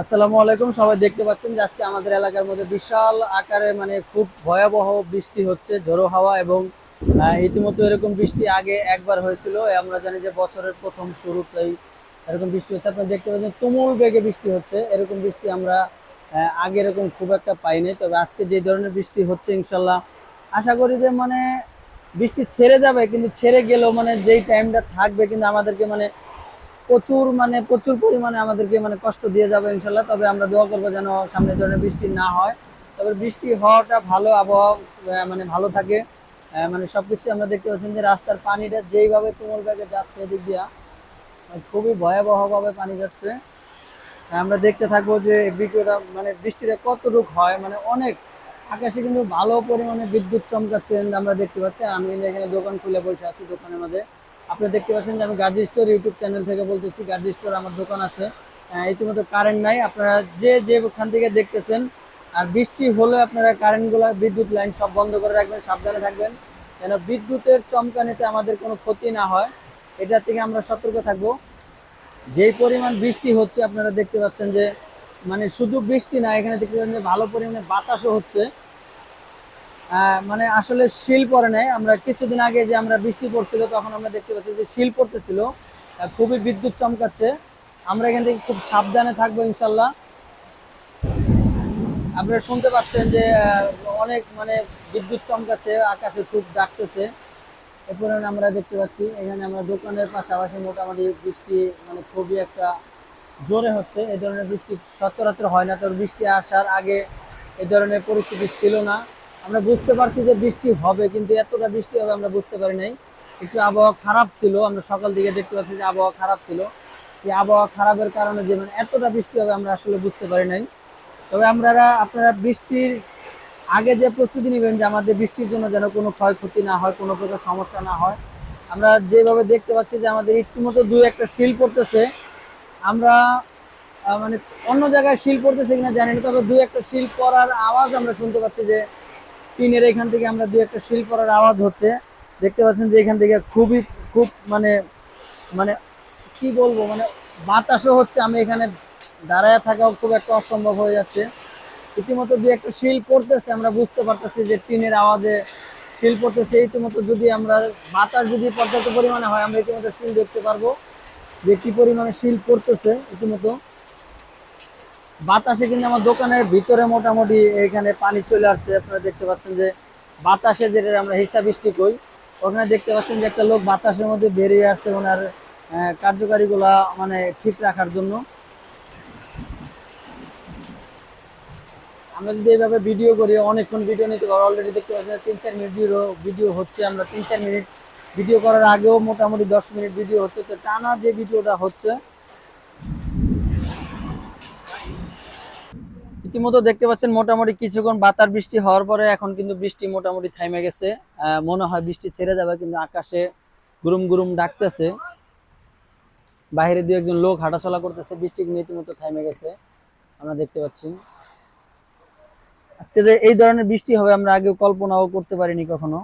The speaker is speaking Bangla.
আসসালামু আলাইকুম। সবাই দেখতে পাচ্ছেন যে আজকে আমাদের এলাকার মধ্যে বিশাল আকারে মানে খুব ভয়াবহ বৃষ্টি হচ্ছে, ঝোড়ো হাওয়া এবং ইতিমধ্যে এরকম বৃষ্টি আগে একবার হয়েছিল। আমরা জানি যে বছরের প্রথম শুরুতেই এরকম বৃষ্টি হচ্ছে। আপনারা দেখতে পাচ্ছেন তুমুল বেগে বৃষ্টি হচ্ছে। এরকম বৃষ্টি আমরা আগে এরকম খুব একটা পাইনি। তবে আজকে যে ধরনের বৃষ্টি হচ্ছে, ইনশাল্লাহ আশা করি যে মানে বৃষ্টি ছেড়ে যাবে, কিন্তু ছেড়ে গেলেও মানে যেই টাইমটা থাকবে, কিন্তু আমাদেরকে মানে প্রচুর মানে প্রচুর পরিমাণে আমাদেরকে মানে কষ্ট দিয়ে যাবে ইনশাল্লাহ। তবে আমরা দোয়া করব যেন সামনে ধরনের বৃষ্টি না হয়। তবে বৃষ্টি হওয়াটা ভালো আবহাওয়া মানে ভালো থাকে। মানে সবকিছু আমরা দেখতে পাচ্ছেন যে রাস্তার পানিটা যেইভাবে তুমুল বেগে যাচ্ছে এদিক দিয়া খুবই ভয়াবহভাবে পানি যাচ্ছে। আমরা দেখতে থাকব যে ভিডিওটা মানে বৃষ্টিটা কতটুক হয় মানে অনেক। আকাশে কিন্তু ভালো পরিমাণে বিদ্যুৎ চমকাচ্ছে আমরা দেখতে পাচ্ছি। আমি এখানে দোকান খুলে বসে আছি দোকানের মধ্যে। আপনি দেখতে পাচ্ছেন যে আমি গাজী স্টোর ইউটিউব চ্যানেল থেকে বলতেছি, গাজী স্টোর আমার দোকান আছে। ইতিমধ্যে কারেন্ট নাই। আপনারা যে যেখান থেকে দেখতেছেন, আর বৃষ্টি হলে আপনারা কারেন্টগুলো বিদ্যুৎ লাইন সব বন্ধ করে রাখবেন, সাবধানে থাকবেন। যেন বিদ্যুতের চমকানিতে আমাদের কোনো ক্ষতি না হয়, এটা থেকে আমরা সতর্ক থাকব। যেই পরিমাণ বৃষ্টি হচ্ছে, আপনারা দেখতে পাচ্ছেন যে মানে শুধু বৃষ্টি না, এখানে দেখতে পাচ্ছেন যে ভালো পরিমাণে বাতাসও হচ্ছে। মানে আসলে শিল পড়ে নাই। আমরা কিছুদিন আগে যে আমরা বৃষ্টি পড়ছিল, তখন আমরা দেখতে পাচ্ছি যে শিল পড়তেছিল। খুবই বিদ্যুৎ চমকাচ্ছে। আমরা এখান থেকে খুব সাবধানে থাকব ইনশাল্লাহ। আপনারা শুনতে পাচ্ছেন যে অনেক মানে বিদ্যুৎ চমকাচ্ছে, আকাশে খুব ডাকতেছে। এরপরে আমরা দেখতে পাচ্ছি, এখানে আমরা দোকানের পাশাপাশি মোটামুটি বৃষ্টি মানে খুবই একটা জোরে হচ্ছে। এই ধরনের বৃষ্টি সচরাচর হয় না তোর বৃষ্টি আসার আগে এ ধরনের পরিস্থিতি ছিল না। আমরা বুঝতে পারছি যে বৃষ্টি হবে, কিন্তু এতটা বৃষ্টি হবে আমরা বুঝতে পারি নাই। একটু আবহাওয়া খারাপ ছিল, আমরা সকাল দিকে দেখতে পাচ্ছি যে আবহাওয়া খারাপ ছিল। সেই আবহাওয়া খারাপের কারণে যে মানে এতটা বৃষ্টি হবে আমরা আসলে বুঝতে পারি নাই। তবে আমরা আপনারা বৃষ্টির আগে যে প্রস্তুতি নেবেন যে আমাদের বৃষ্টির জন্য যেন কোনো ক্ষয়ক্ষতি না হয়, কোনো প্রকার সমস্যা না হয়, আমরা যেভাবে দেখতে পাচ্ছি যে আমাদের ইষ্টমতো দু একটা শিল পড়তেছে। আমরা মানে অন্য জায়গায় শিল পড়তেছে কিনা জানি না তবে দু একটা শিল পড়ার আওয়াজ আমরা শুনতে পাচ্ছি যে টিনের এখান থেকে আমরা দু একটা শিল পড়ার আওয়াজ হচ্ছে। দেখতে পাচ্ছেন যে এখান থেকে খুবই, খুব মানে মানে কি বলব মানে বাতাসও হচ্ছে। আমি এখানে দাঁড়ায় থাকাও খুব একটা অসম্ভব হয়ে যাচ্ছে। ইতিমধ্যে দু একটা শিল পড়তেছে, আমরা বুঝতে পারতেছি যে টিনের আওয়াজে শিল পড়তেছে। ইতিমধ্যে যদি আমরা বাতাস যদি পর্যাপ্ত পরিমাণে হয়, আমরা ইতিমধ্যে শিল দেখতে পারব যে কি পরিমাণে শিল পড়তেছে ইতিমধ্যে। বাতাসে কিন্তু আমার দোকানের ভিতরে মোটামুটি এখানে পানি চলে আসছে। আপনারা দেখতে পাচ্ছেন যে বাতাসে যেটা আমরা হিসাব বৃষ্টি কই, ওখানে দেখতে পাচ্ছেন যে একটা লোক বাতাসের মধ্যে বেরিয়ে আসছে ওনার কার্যকারীগুলা মানে ঠিক রাখার জন্য। আমরা যদি এইভাবে ভিডিও করি, অনেকক্ষণ ভিডিও নিতে পারব। অলরেডি দেখতে পাচ্ছেন তিন চার মিনিট ভিডিও হচ্ছে, আমরা তিন চার মিনিট ভিডিও করার আগেও মোটামুটি দশ মিনিট ভিডিও হচ্ছে। তো টানা যে ভিডিওটা হচ্ছে ইতিমধ্যে দেখতে পাচ্ছেন মোটামুটি কিছুক্ষণ বাতার বৃষ্টি হওয়ার পরে এখন কিন্তু বৃষ্টি মোটামুটি থামে গেছে। মনে হয় বৃষ্টি ছেড়ে যাবে, কিন্তু আকাশে গুরুম গুরুম ডাকতেছে। বাইরে দু একজন লোক হাঁটাচলা করতেছে, বৃষ্টি কিন্তু ইতিমধ্যে থামে গেছে, আমরা দেখতে পাচ্ছি। আজকে যে এই ধরনের বৃষ্টি হবে, আমরা আগে কল্পনাও করতে পারিনি কখনো।